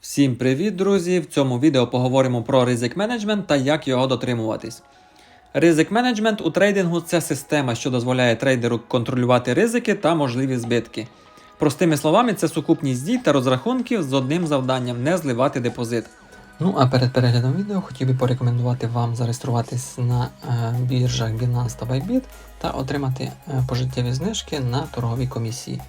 Всім привіт, друзі! В цьому відео поговоримо про ризик менеджмент та як його дотримуватись. Ризик менеджмент у трейдингу це система, що дозволяє трейдеру контролювати ризики та можливі збитки. Простими словами, це сукупність дій та розрахунків з одним завданням не зливати депозит. Ну а перед переглядом відео хотів би порекомендувати вам зареєструватись на е, біржах Binance та Bybit та отримати е, пожиттєві знижки на торговій комісії.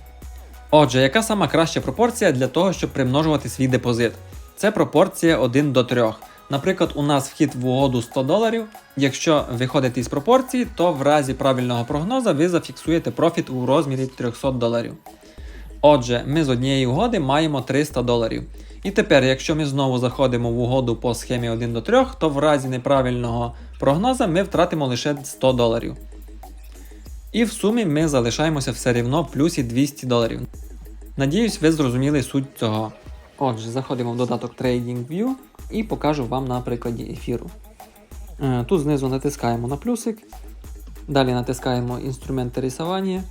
Отже, яка сама краща пропорція для того, щоб примножувати свій депозит? Це пропорція 1 до 3. Наприклад, у нас вхід в угоду 100 доларів. Якщо виходити із пропорції, то в разі правильного прогнозу ви зафіксуєте профіт у розмірі 300 доларів. Отже, ми з однієї угоди маємо 300 доларів. І тепер, якщо ми знову заходимо в угоду по схемі 1 до 3, то в разі неправильного прогнозу ми втратимо лише 100 доларів. І в сумі ми залишаємося все рівно в плюсі 200 доларів. Надіюсь, ви зрозуміли суть цього. Отже, заходимо в додаток TradingView і покажу вам на прикладі ефіру. Е, Тут знизу натискаємо на плюсик, далі натискаємо інструменти рисування.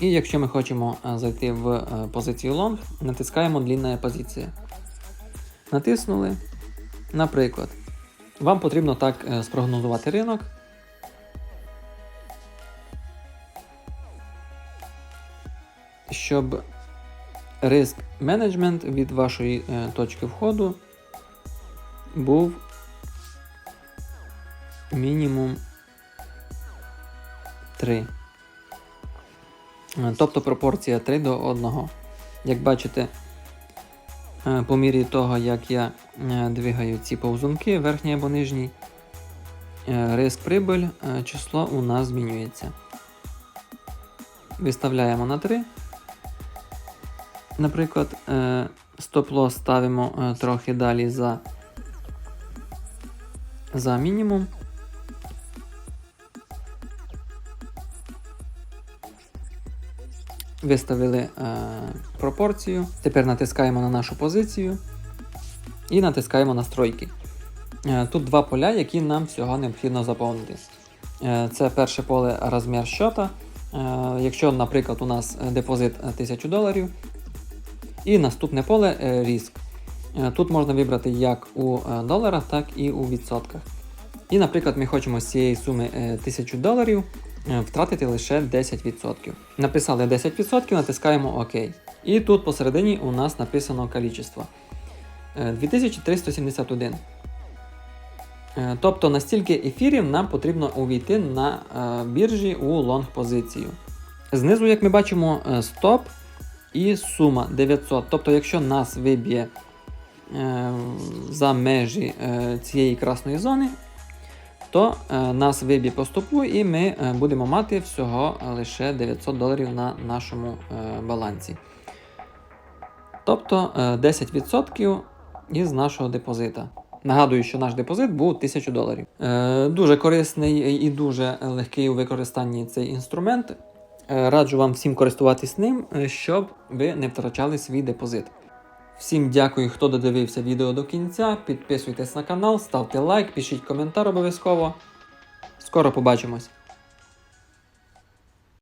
І якщо ми хочемо е, зайти в е, позицію long, натискаємо длінна позиція. Натиснули. Наприклад, вам потрібно так спрогнозувати ринок. Щоб риск менеджмент від вашої е, точки входу був мінімум 3. Е, Тобто пропорція 3 до 1. Як бачите, е, по мірі того, як я двигаю ці повзунки, верхній або нижній, риск прибиль, число у нас змінюється. Виставляємо на 3. Наприклад, е, стоп-лосс ставимо е, трохи далі за, за мінімум. Виставили е, пропорцію. Тепер натискаємо на нашу позицію і натискаємо настройки. Е, тут два поля, які нам всього необхідно заповнити. Е, це перше поле розмір щота. Е, якщо, наприклад, у нас депозит 1000 доларів, і наступне поле е, риск. Е, Тут можна вибрати як у е, доларах, так і у відсотках. І, наприклад, ми хочемо з цієї суми е, 1000 доларів втратити лише 10%. Написали 10%, натискаємо ОК. І тут посередині у нас написано. Е, 2371. Е, Тобто настільки ефірів нам потрібно увійти на біржі у лонг позицію. Знизу, як ми бачимо, стоп і сума 900. Тобто, якщо нас виб'є е, за межі е, цієї красної зони, то е, нас виб'є по стопу, і ми е, будемо мати всього лише 900 доларів на нашому е, балансі. Тобто е, 10% із нашого депозита. Нагадую, що наш депозит був 1000 доларів. Е, дуже корисний і дуже легкий у використанні цей інструмент. Е, Раджу вам всім користуватись ним, е, щоб ви не втрачали свій депозит. Всім дякую, хто додивився відео до кінця. Підписуйтесь на канал, ставте лайк, пишіть коментар обов'язково. Скоро побачимось!